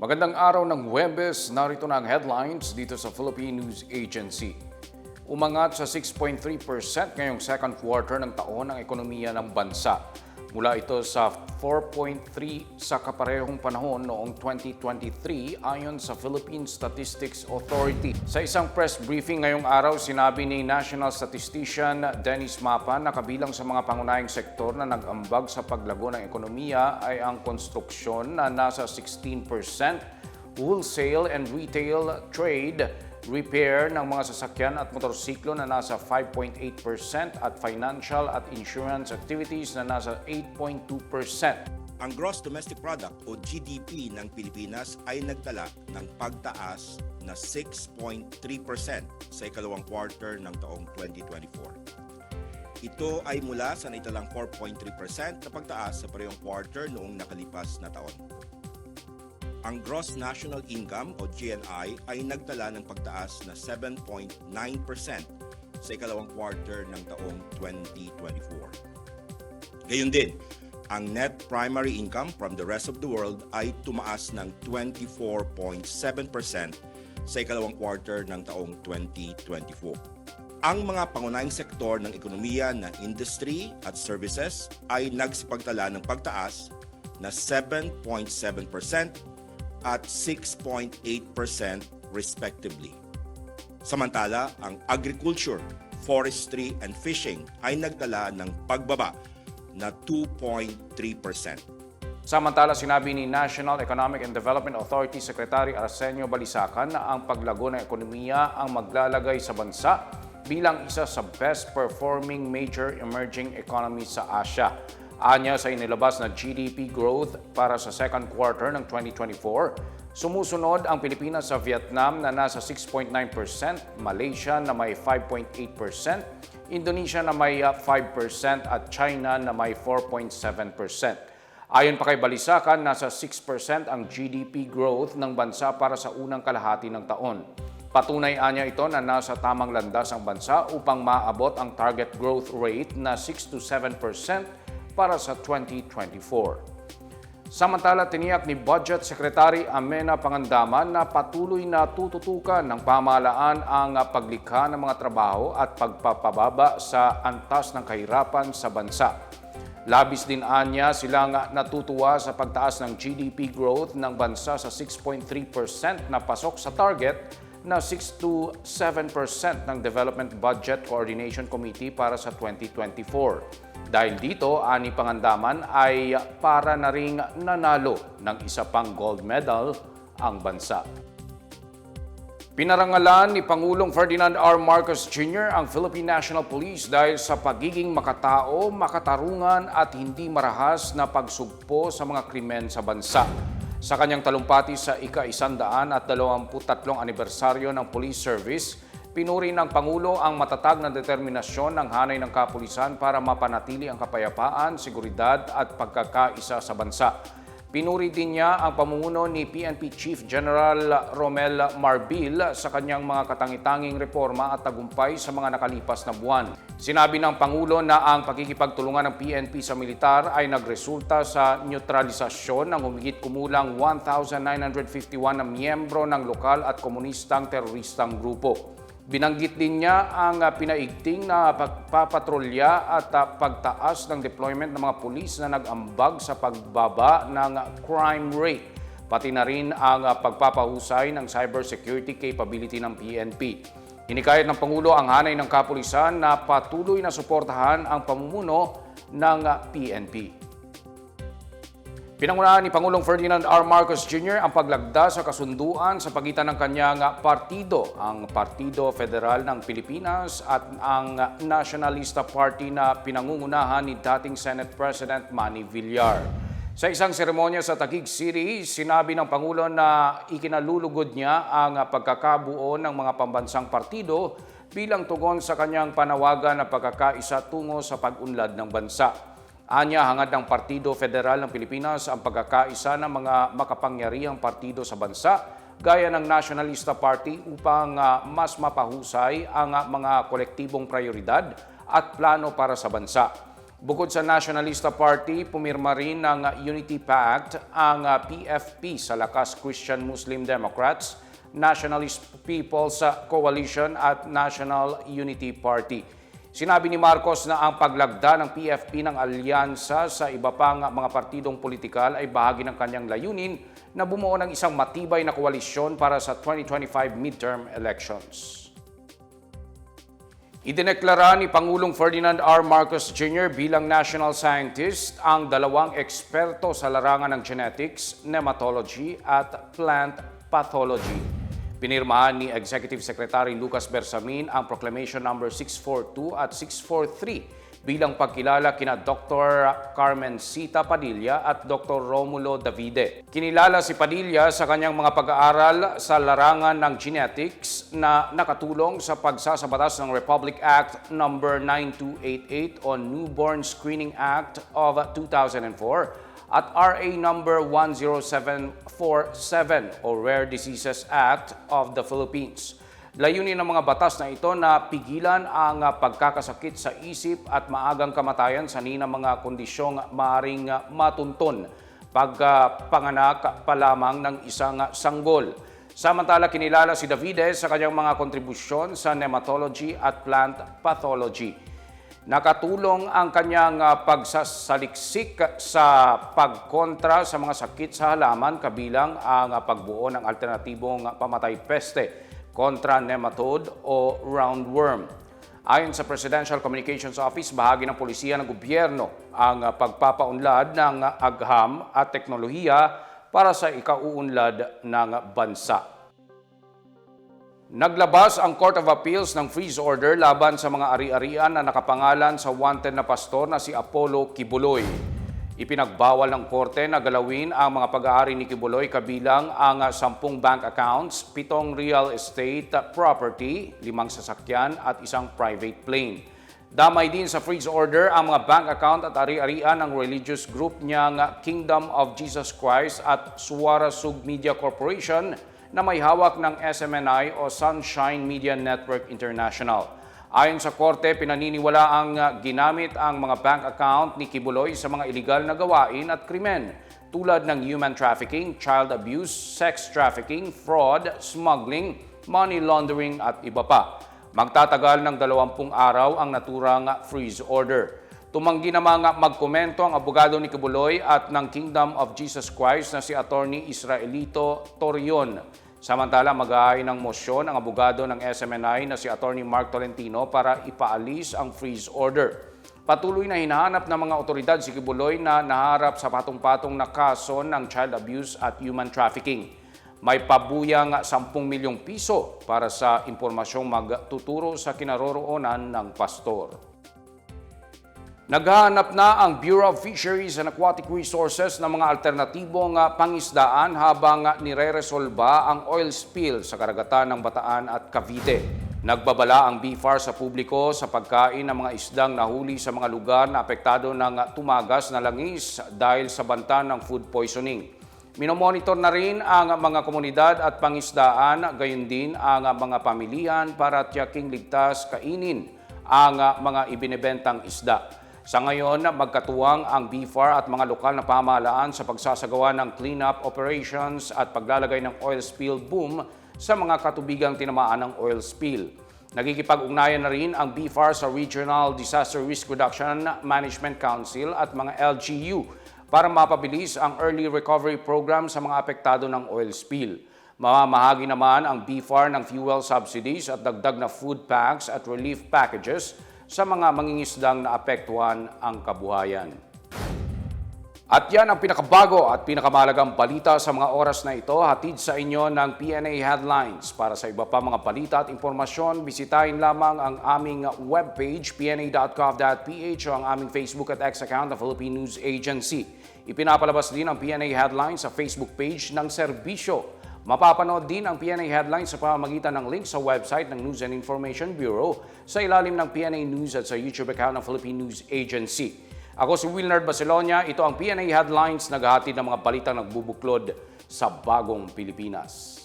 Magandang araw ng Huwebes, narito na ang headlines dito sa Philippine News Agency. Umangat sa 6.3% ngayong second quarter ng taon ang ekonomiya ng bansa. Mula ito sa 4.3 sa kaparehong panahon noong 2023 ayon sa Philippine Statistics Authority. Sa isang press briefing ngayong araw, sinabi ni National Statistician Dennis Mapa na kabilang sa mga pangunahing sektor na nag-ambag sa paglago ng ekonomiya ay ang konstruksyon na nasa 16%, wholesale and retail trade, repair ng mga sasakyan at motorsiklo na nasa 5.8% at financial at insurance activities na nasa 8.2%. Ang gross domestic product o GDP ng Pilipinas ay nagtala ng pagtaas na 6.3% sa ikalawang quarter ng taong 2024. Ito ay mula sa naitalang 4.3% na pagtaas sa parehong quarter noong nakalipas na taon. Ang gross national income o GNI ay nagtala ng pagtaas na 7.9% sa ikalawang quarter ng taong 2024. Gayun din, ang net primary income from the rest of the world ay tumaas ng 24.7% sa ikalawang quarter ng taong 2024. Ang mga pangunahing sektor ng ekonomiya na industry at services ay nagsipagtala ng pagtaas na 7.7% at 6.8% respectively. Samantala, ang agriculture, forestry and fishing ay nagdala ng pagbaba na 2.3%. Samantala, sinabi ni National Economic and Development Authority Secretary Arsenio Balisacan na ang paglago ng ekonomiya ang maglalagay sa bansa bilang isa sa best performing major emerging economies sa Asia. Anya sa inilabas na GDP growth para sa second quarter ng 2024, sumusunod ang Pilipinas sa Vietnam na nasa 6.9%, Malaysia na may 5.8%, Indonesia na may uh, 5% at China na may 4.7%. Ayon pa kay Balisakan, nasa 6% ang GDP growth ng bansa para sa unang kalahati ng taon. Patunay anya ito na nasa tamang landas ang bansa upang maabot ang target growth rate na 6 to 7% para sa 2024. Samantala, tiniyak ni Budget Secretary Amena Pangandaman na patuloy na tututukan ng pamahalaan ang paglikha ng mga trabaho at pagpapababa sa antas ng kahirapan sa bansa. Labis din anya silang natutuwa sa pagtaas ng GDP growth ng bansa sa 6.3% na pasok sa target na 6 to 7% ng Development Budget Coordination Committee para sa 2024. Dahil dito, ani pangandaman ay para na ring nanalo ng isa pang gold medal ang bansa. Pinarangalan ni Pangulong Ferdinand R. Marcos Jr. ang Philippine National Police dahil sa pagiging makatao, makatarungan at hindi marahas na pagsugpo sa mga krimen sa bansa. Sa kanyang talumpati sa ika-isandaan at 23 anibersaryo ng police service, pinuri ng Pangulo ang matatag na determinasyon ng hanay ng kapulisan para mapanatili ang kapayapaan, seguridad at pagkakaisa sa bansa. Pinuri din niya ang pamumuno ni PNP Chief General Romel Marbil sa kanyang mga katangitanging reforma at tagumpay sa mga nakalipas na buwan. Sinabi ng Pangulo na ang pakikipagtulungan ng PNP sa militar ay nagresulta sa neutralisasyon ng humigit kumulang 1,951 na miyembro ng lokal at komunistang teroristang grupo. Binanggit din niya ang uh, pinaigting na pagpapatrolya at uh, pagtaas ng deployment ng mga pulis na nag-ambag sa pagbaba ng crime rate, pati na rin ang uh, pagpapahusay ng cybersecurity capability ng PNP. Hinikayat ng Pangulo ang hanay ng kapulisan na patuloy na suportahan ang pamumuno ng PNP. Pinangunahan ni Pangulong Ferdinand R. Marcos Jr. ang paglagda sa kasunduan sa pagitan ng kanyang partido, ang Partido Federal ng Pilipinas at ang Nationalista Party na pinangungunahan ni dating Senate President Manny Villar. Sa isang seremonya sa Taguig City, sinabi ng Pangulo na ikinalulugod niya ang pagkakabuo ng mga pambansang partido bilang tugon sa kanyang panawagan na pagkakaisa tungo sa pag-unlad ng bansa. Anya hangad ng Partido Federal ng Pilipinas ang pagkakaisa ng mga makapangyarihang partido sa bansa gaya ng Nationalista Party upang uh, mas mapahusay ang uh, mga kolektibong prioridad at plano para sa bansa. Bukod sa Nationalista Party, pumirma rin ng Unity Pact ang uh, PFP sa lakas Christian Muslim Democrats, Nationalist People's Coalition at National Unity Party. Sinabi ni Marcos na ang paglagda ng PFP ng alyansa sa iba pang mga partidong politikal ay bahagi ng kanyang layunin na bumuo ng isang matibay na koalisyon para sa 2025 midterm elections. Idineklara ni Pangulong Ferdinand R. Marcos Jr. bilang national scientist ang dalawang eksperto sa larangan ng genetics, nematology at plant pathology. Pinirmahan ni Executive Secretary Lucas Bersamin ang Proclamation No. 642 at 643 bilang pagkilala kina Dr. Carmen Sita Padilla at Dr. Romulo Davide. Kinilala si Padilla sa kanyang mga pag-aaral sa larangan ng genetics na nakatulong sa pagsasabatas ng Republic Act No. 9288 on Newborn Screening Act of 2004 at RA number 10747 o Rare Diseases Act of the Philippines. Layunin ng mga batas na ito na pigilan ang ah, pagkakasakit sa isip at maagang kamatayan sa nina mga kondisyong maaring ah, matunton pagpanganak pa lamang ng isang ah, sanggol. Samantala, kinilala si Davide sa kanyang mga kontribusyon sa nematology at plant pathology. Nakatulong ang kanyang ah, pagsasaliksik sa pagkontra sa mga sakit sa halaman kabilang ang ah, pagbuo ng alternatibong pamatay peste kontra nematode o roundworm. Ayon sa Presidential Communications Office, bahagi ng polisiya ng gobyerno ang ah, pagpapaunlad ng agham at teknolohiya para sa ikauunlad ng bansa. Naglabas ang Court of Appeals ng freeze order laban sa mga ari-arian na nakapangalan sa wanted na pastor na si Apollo Kibuloy. Ipinagbawal ng korte na galawin ang mga pag-aari ni Kibuloy kabilang ang ah, 10 bank accounts, pitong real estate property, limang sasakyan at isang private plane. Damay din sa freeze order ang mga bank account at ari-arian ng religious group niyang Kingdom of Jesus Christ at Suwara Sug Media Corporation na may hawak ng SMNI o Sunshine Media Network International. Ayon sa korte, pinaniniwala ang uh, ginamit ang mga bank account ni Kibuloy sa mga iligal na gawain at krimen tulad ng human trafficking, child abuse, sex trafficking, fraud, smuggling, money laundering at iba pa. Magtatagal ng 20 araw ang naturang freeze order. Tumanggi namang magkomento ang abogado ni Kibuloy at ng Kingdom of Jesus Christ na si Attorney Israelito Torion. Samantala, mag-aay ng mosyon ang abogado ng SMNI na si Attorney Mark Tolentino para ipaalis ang freeze order. Patuloy na hinahanap ng mga otoridad si Kibuloy na naharap sa patong-patong na kaso ng child abuse at human trafficking. May pabuyang 10 milyong piso para sa impormasyong magtuturo sa kinaroroonan ng pastor. Naghahanap na ang Bureau of Fisheries and Aquatic Resources ng mga alternatibong ah, pangisdaan habang ah, nire-resolba ang oil spill sa karagatan ng Bataan at Cavite. Nagbabala ang BFAR sa publiko sa pagkain ng mga isdang nahuli sa mga lugar na apektado ng ah, tumagas na langis dahil sa banta ng food poisoning. Minomonitor na rin ang mga komunidad at pangisdaan, gayon din ang mga pamilihan para tiyaking ligtas kainin ang mga ibinebentang isda. Sa ngayon, magkatuwang ang BFAR at mga lokal na pamahalaan sa pagsasagawa ng cleanup operations at paglalagay ng oil spill boom sa mga katubigang tinamaan ng oil spill. Nagkikipag-ugnayan na rin ang BFAR sa Regional Disaster Risk Reduction Management Council at mga LGU para mapabilis ang early recovery program sa mga apektado ng oil spill. Mamamahagi naman ang BFAR ng fuel subsidies at dagdag na food packs at relief packages sa mga mangingisdang naapektuhan ang kabuhayan. At yan ang pinakabago at pinakamalagang balita sa mga oras na ito, hatid sa inyo ng PNA Headlines. Para sa iba pa mga balita at impormasyon, bisitahin lamang ang aming webpage, pna.gov.ph o ang aming Facebook at X account ng Philippine News Agency. Ipinapalabas din ang PNA Headlines sa Facebook page ng serbisyo. Mapapanood din ang PNA Headlines sa pamamagitan ng link sa website ng News and Information Bureau sa ilalim ng PNA News at sa YouTube account ng Philippine News Agency. Ako si Wilnard Barcelona, ito ang PNA Headlines, naghahatid ng mga balitang nagbubuklod sa bagong Pilipinas.